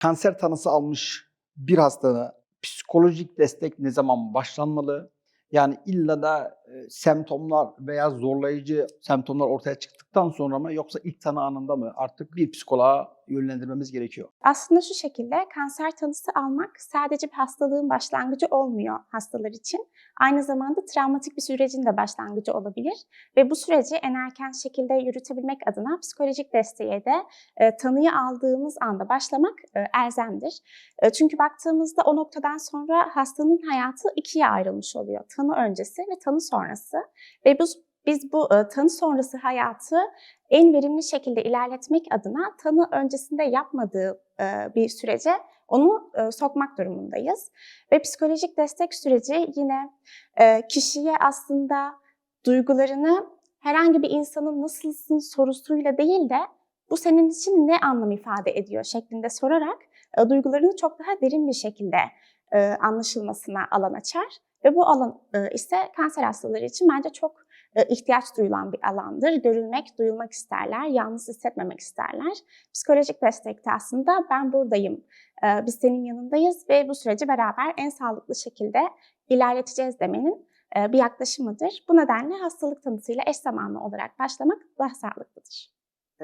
Kanser tanısı almış bir hastanın psikolojik destek ne zaman başlanmalı? Yani illa da semptomlar veya zorlayıcı semptomlar ortaya çıktıktan sonra mı yoksa ilk tanı anında mı artık bir psikoloğa yönlendirmemiz gerekiyor? Aslında şu şekilde kanser tanısı almak sadece bir hastalığın başlangıcı olmuyor hastalar için. Aynı zamanda travmatik bir sürecin de başlangıcı olabilir. Ve bu süreci en erken şekilde yürütebilmek adına psikolojik desteğe de e, tanıyı aldığımız anda başlamak e, elzemdir. E, çünkü baktığımızda o noktadan sonra hastanın hayatı ikiye ayrılmış oluyor. Tanı öncesi ve tanı sonrası. Ve bu, biz bu tanı sonrası hayatı en verimli şekilde ilerletmek adına tanı öncesinde yapmadığı bir sürece onu sokmak durumundayız. Ve psikolojik destek süreci yine kişiye aslında duygularını herhangi bir insanın nasılsın sorusuyla değil de bu senin için ne anlam ifade ediyor şeklinde sorarak duygularını çok daha derin bir şekilde anlaşılmasına alan açar. Ve bu alan e, ise kanser hastaları için bence çok e, ihtiyaç duyulan bir alandır. Görülmek, duyulmak isterler, yalnız hissetmemek isterler. Psikolojik destekte aslında ben buradayım, e, biz senin yanındayız ve bu süreci beraber en sağlıklı şekilde ilerleteceğiz demenin bir yaklaşımıdır. Bu nedenle hastalık tanısıyla eş zamanlı olarak başlamak daha sağlıklıdır.